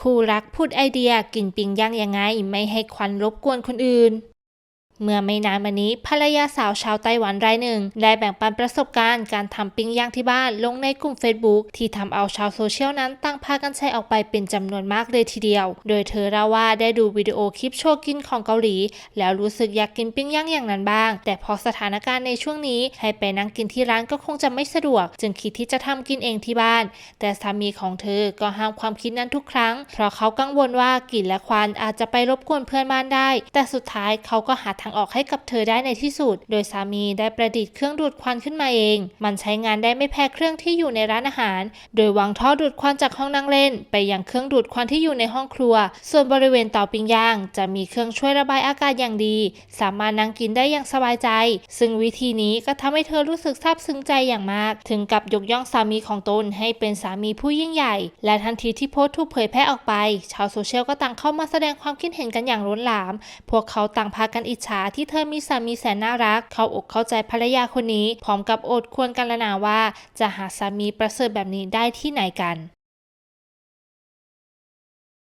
คู่รักพูดไอเดียกินปิ้งย่างยังไง ไม่ให้ควันรบกวนคนอื่น เมื่อไม่นานมานี้ภรรยาสาวชาวไต้หวันรายหนึ่ง ได้แบ่งปันประสบการณ์การทำปิ้งย่างที่บ้านลงในกลุ่ม Facebook ที่ทำเอาชาวโซเชียลนั้นตั้งพากันแชร์ออกไปเป็นจำนวนมากเลยทีเดียว โดยเธอเล่าว่าได้ดูวิดีโอคลิปโชว์กินของเกาหลี แล้วรู้สึกอยากกินปิ้งย่างอย่างนั้นบ้าง แต่พอสถานการณ์ในช่วงนี้ให้ไปนั่งกินที่ร้านก็คงจะไม่สะดวก จึงคิดที่จะทำกินเองที่บ้าน แต่สามีของเธอก็ห้ามความคิดนั้นทุกครั้ง เพราะเขากังวลว่ากลิ่นและควันอาจจะไปรบกวนเพื่อนบ้านได้ แต่สุดท้ายเขาก็หาทางออกให้กับเธอได้ในที่สุด โดยสามีได้ประดิษฐ์เครื่องดูดควันขึ้นมาเอง มันใช้งานได้ไม่แพ้เครื่องที่อยู่ในร้านอาหาร โดยวางท่อดูดควันจากห้องนั่งเล่น ไปยังเครื่องดูดควันที่อยู่ในห้องครัว ส่วนบริเวณเตาปิ้งย่าง จะมีเครื่องช่วยระบายอากาศอย่างดี สามารถนั่งกินได้อย่างสบายใจ ซึ่งวิธีนี้ก็ทำให้เธอรู้สึกซาบซึ้งใจอย่างมาก ถึงกับยกย่องสามีของตนให้เป็นสามีผู้ยิ่งใหญ่ และทันทีที่โพสต์ถูกเผยแพร่ออกไป ชาวโซเชียลก็ต่างเข้ามาแสดงความคิดเห็นกันอย่างล้นหลาม พวกเขาต่างพากันอิจฉาที่เธอมีสามีแสนน่ารัก เข้าอกเข้าใจภรรยาคนนี้ พร้อมกับโอดควรกันละนาว่า จะหาสามีประเสริฐแบบนี้ได้ที่ไหนกัน